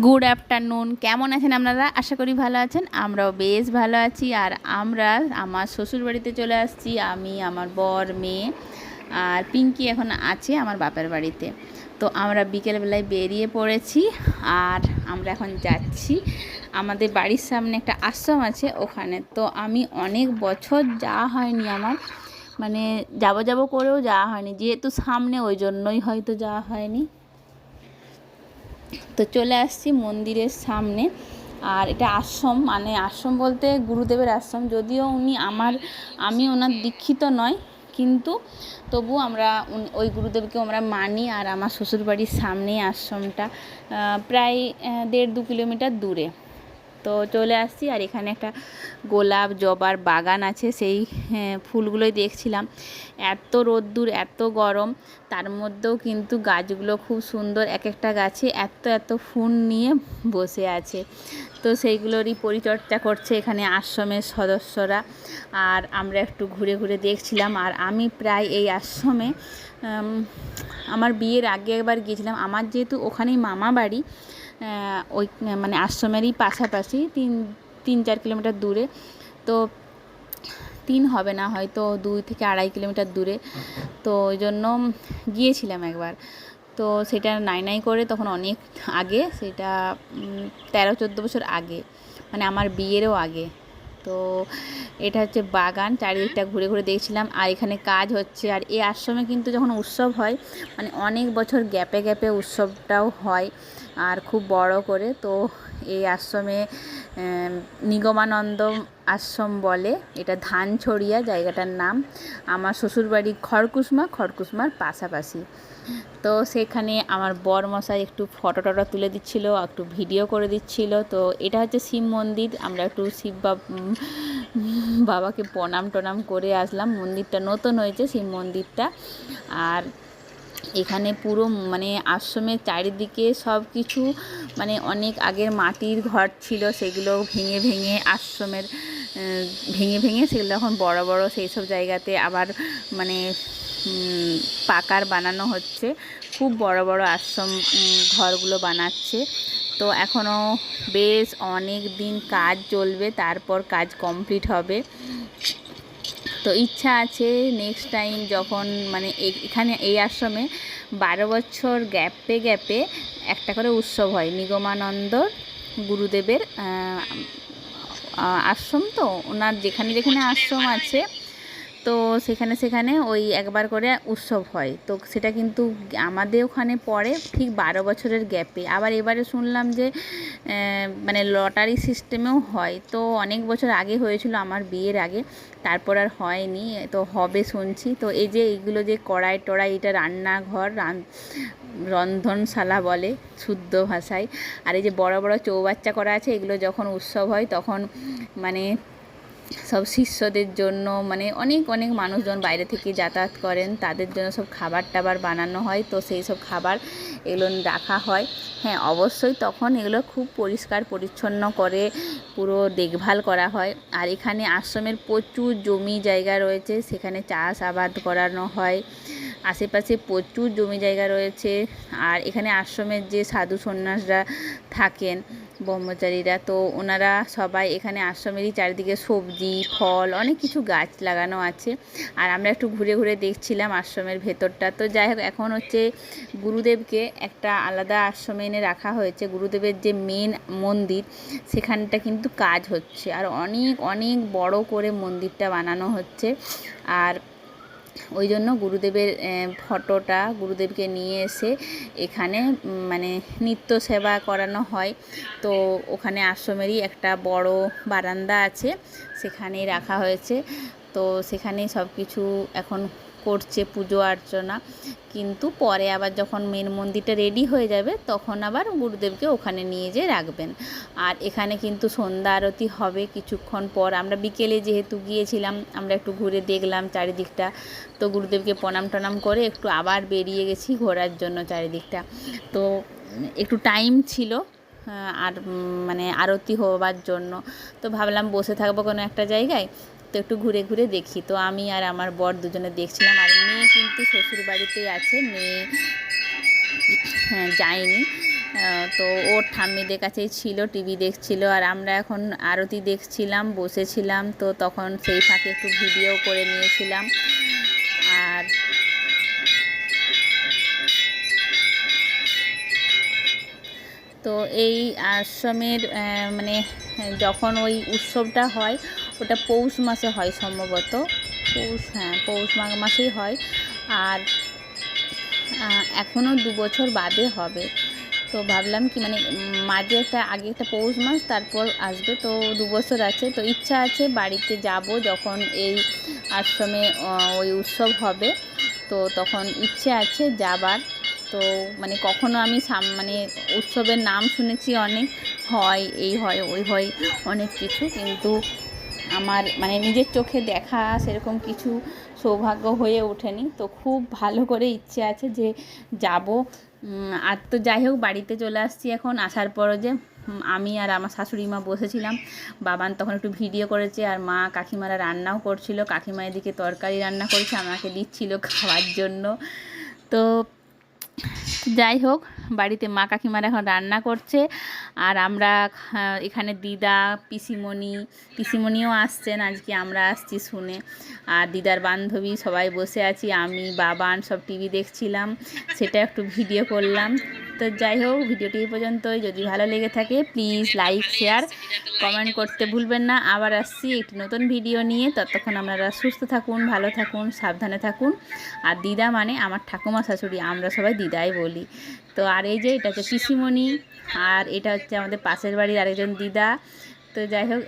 Good afternoon কেমন আছেন আপনারা? আশা করি ভালো আছেন। আমরাও বেশ ভালো আছি। আর আমরা আমার শ্বশুর বাড়িতে চলে আসছি। আমি, আমার বর, মেয়ে আর পিঙ্কি এখন আছে আমার বাপের বাড়িতে। তো আমরা বিকেলবেলায় বেরিয়ে পড়েছি আর আমরা এখন যাচ্ছি। আমাদের বাড়ির সামনে একটা আশ্রম আছে ওখানে। তো আমি অনেক বছর যাওয়া হয়নি আমার। মানে যাব যাব করেও যাওয়া হয়নি। যেহেতু সামনে ওই জন্যই হয়তো যাওয়া হয়নি। তো চলে আসছি মন্দিরের সামনে। আর এটা আশ্রম মানে আশ্রম বলতে গুরুদেবের আশ্রম। যদিও উনি আমার, আমি ওনার দীক্ষিত নয়, কিন্তু তবু আমরা ওই গুরুদেবকে আমরা মানি আর আমার শ্বশুরবাড়ির সামনেই আশ্রমটা প্রায় দেড় দু কিলোমিটার দূরে। তো চলে আসছি আর এখানে একটা গোলাপ জবার বাগান আছে সেই হ্যাঁ, ফুলগুলোই দেখছিলাম। এত রোদ্দুর এত গরম তার মধ্যেও কিন্তু গাছগুলো খুব সুন্দর এক একটা গাছে এত এত ফুল নিয়ে বসে আছে। তো সেইগুলোরই পরিচর্যা করছে এখানে আশ্রমের সদস্যরা। আর আমরা একটু ঘুরে ঘুরে দেখছিলাম আর আমি প্রায় এই আশ্রমে আমার বিয়ের আগে একবার গিয়েছিলাম। আমার যেহেতু ওখানেই মামা বাড়ি ওই মানে আশ্রমেরই পাশাপাশি তিন তিন, চার কিলোমিটার দূরে। তো তিন হবে না, হয়তো দুই থেকে আড়াই কিলোমিটার দূরে। তো ওই জন্য গিয়েছিলাম একবার। তো সেটা নাই নাই করে তখন অনেক আগে, সেটা তেরো, চোদ্দ বছর আগে। মানে আমার বিয়েরও আগে। তো এটা হচ্ছে বাগান, চারিদিকটা ঘুরে ঘুরে দেখছিলাম। আর এখানে কাজ হচ্ছে। আর এই আশ্রমে কিন্তু যখন উৎসব হয় মানে অনেক বছর গ্যাপে গ্যাপে উৎসবটাও হয়, আর খুব বড় করে। তো এই আশ্রমে নিগমানন্দ আশ্রম বলে। এটা ধানছড়িয়া জায়গাটার নাম। আমার শ্বশুরবাড়ি খড়কুসমা, খড়কুসমার পাশাপাশি। তো সেখানে আমার বর মশাই একটু ফটো টটো তুলে দিচ্ছিল, একটু ভিডিও করে দিচ্ছিল। তো এটা হচ্ছে শিব মন্দির। আমরা একটু শিব বাবাকে প্রণাম টনাম করে আসলাম। মন্দিরটা নতুন হয়েছে শিব মন্দিরটা। আর এখানে পুরো মানে আশ্রমের চারিদিকে সব কিছু মানে অনেক আগের মাটির ঘর ছিল, সেগুলো ভেঙে ভেঙে আশ্রমের ভেঙে ভেঙে সেগুলো এখন বড় বড় সেই সব জায়গাতে আবার মানে পাকার বানানো হচ্ছে। খুব বড় বড় আশ্রম ঘরগুলো বানাচ্ছে। তো এখনও বেশ অনেক দিন কাজ চলবে, তারপর কাজ কমপ্লিট হবে। তো ইচ্ছা আছে নেক্সট টাইম যখন মানে এখানে এই আশ্রমে বারো বছর গ্যাপে গ্যাপে একটা করে উৎসব হয়। নিগমানন্দ গুরুদেবের আশ্রম তো? ওনার যেখানে যেখানে আশ্রম আছে তো সেখানে সেখানে ওই একবার করে উৎসব হয়। তো সেটা কিন্তু আমাদের ওখানে পড়ে ঠিক বারো বছরের গ্যাপে আবার এবারে শুনলাম যে মানে লটারি সিস্টেমেও হয়। তো অনেক বছর আগে হয়েছিল আমার বিয়ের আগে। তারপর আর হয়নি, তো হবে শুনছি। তো এই যে এইগুলো যে কড়াই টড়াই, এটা রান্নাঘর, রান- রন্ধনশালা বলে শুদ্ধ ভাষায়। আর এই যে বড় বড় চৌবাচ্চা করা আছে, এগুলো যখন উৎসব হয়, তখন মানে সব শিষ্যদের জন্য মানে অনেক অনেক মানুষজন বাইরে থেকে যাতায়াত করেন। তাদের জন্য সব খাবার টাবার বানানো হয়, তো সেই সব খাবার এগুলো রাখা হয়। হ্যাঁ অবশ্যই তখন এগুলো খুব পরিষ্কার, পরিচ্ছন্ন করে পুরো দেখভাল করা হয়। আর এখানে আশ্রমের প্রচুর জমি জায়গা রয়েছে, সেখানে চাষ আবাদ করানো হয়। আশেপাশে প্রচুর জমি জায়গা রয়েছে। আর এখানে আশ্রমের যে সাধু সন্ন্যাসরা থাকেন ব্রহ্মচারীরা। তো ওনারা সবাই এখানে আশ্রমেরই চারিদিকে সবজি, ফল, অনেক কিছু গাছ লাগানো আছে। আর আমরা একটু ঘুরে ঘুরে দেখছিলাম আশ্রমের ভেতরটা। তো যাই হোক, এখন হচ্ছে গুরুদেবকে একটা আলাদা আশ্রমে এনে রাখা হয়েছে। গুরুদেবের যে মেন মন্দির, সেখানটা কিন্তু কাজ হচ্ছে। আর অনেক অনেক বড় করে মন্দিরটা বানানো হচ্ছে। আর ওই জন্য গুরুদেবের ফটোটা গুরুদেবকে নিয়ে এসে এখানে মানে নিত্য সেবা করানো হয়। তো ওখানে আশ্রমেরই একটা বড় বারান্দা আছে, সেখানেই রাখা হয়েছে। তো সেখানেই সব কিছু এখন করছে পুজো অর্চনা। কিন্তু পরে আবার যখন মেন মন্দিরটা রেডি হয়ে যাবে, তখন আবার গুরুদেবকে ওখানে নিয়ে যেয়ে রাখবেন। আর এখানে কিন্তু সন্ধ্যা আরতি হবে কিছুক্ষণ পর। আমরা বিকেলে যেহেতু গিয়েছিলাম, আমরা একটু ঘুরে দেখলাম চারিদিকটা। তো গুরুদেবকে প্রণাম টনাম করে একটু আবার বেরিয়ে গেছি ঘোরার জন্য চারিদিকটা। তো একটু টাইম ছিল আর মানে আরতি হওয়ার জন্য। তো ভাবলাম বসে থাকব কোনো একটা জায়গায়। তো একটু ঘুরে ঘুরে দেখি। তো আমি আর আমার বর দুজনে দেখছিলাম। আর মেয়ে কিন্তু শ্বশুর বাড়িতেই আছে। মেয়ে হ্যাঁ যায়নি। তো ওর ঠাম্মিদের কাছেই ছিল, টিভি দেখছিল। আর আমরা এখন আরতি দেখছিলাম, বসেছিলাম। তো তখন সেই ফাঁকে একটু ভিডিও করে নিয়েছিলাম। আর তো এই আশ্রমের মানে যখন ওই উৎসবটা হয় ওটা পৌষ মাসে হয় সম্ভবত। পৌষ হ্যাঁ পৌষ মাঘ মাসেই হয়। আর এখনও দু বছর বাদে হবে। তো ভাবলাম কি মানে মাঝে একটা, আগে একটা পৌষ মাস, তারপর আসবে। তো দু বছর আছে। তো ইচ্ছা আছে বাড়িতে যাব যখন এই আশ্রমে ওই উৎসব হবে। তো তখন ইচ্ছে আছে যাবার। তো মানে কখনো আমি সাম মানে উৎসবের নাম শুনেছি অনেক। হয়, এই হয়, ওই হয় অনেক কিছু। কিন্তু আমার মানে নিজের চোখে দেখা সেরকম কিছু সৌভাগ্য হয়ে ওঠেনি। তো খুব ভালো করে ইচ্ছে আছে যে যাব। আর তো যাই হোক, বাড়িতে চলে আসছি এখন। আসার পরও যে আমি আর আমার শাশুড়ি মা বসেছিলাম। বাবান তখন একটু ভিডিও করেছে আর মা কাকিমারা রান্নাও করছিল। কাকিমা এদিকে তরকারি রান্না করেছে, আমাকে দিচ্ছিল খাওয়ার জন্য। তো যাই হোক বাড়িতে মা কাকিমারা এখন রান্না করছে। আর আমরা এখানে দিদা, পিসিমণি, পিসিমণিও আসছেন, আজকে আমরা আসছি শুনে। আর দিদার বান্ধবী সবাই বসে আছি, আমি বাবান সব টিভি দেখছিলাম। সেটা একটু ভিডিও করলাম। তো যাই হোক, ভিডিওটি এই পর্যন্তই। যদি ভালো লেগে থাকে প্লিজ লাইক শেয়ার কমেন্ট করতে ভুলবেন না। আবার আসছি একটি নতুন ভিডিও নিয়ে। ততক্ষণ আপনারা সুস্থ থাকুন, ভালো থাকুন, সাবধানে থাকুন। আর দিদা মানে আমার ঠাকুমা শাশুড়ি, আমরা সবাই দিদাই বলি। তো আর এই যে, এটা হচ্ছে পিসিমণি আর এটা হচ্ছে আমাদের পাশের বাড়ির আরেকজন দিদা। তো যাই হোক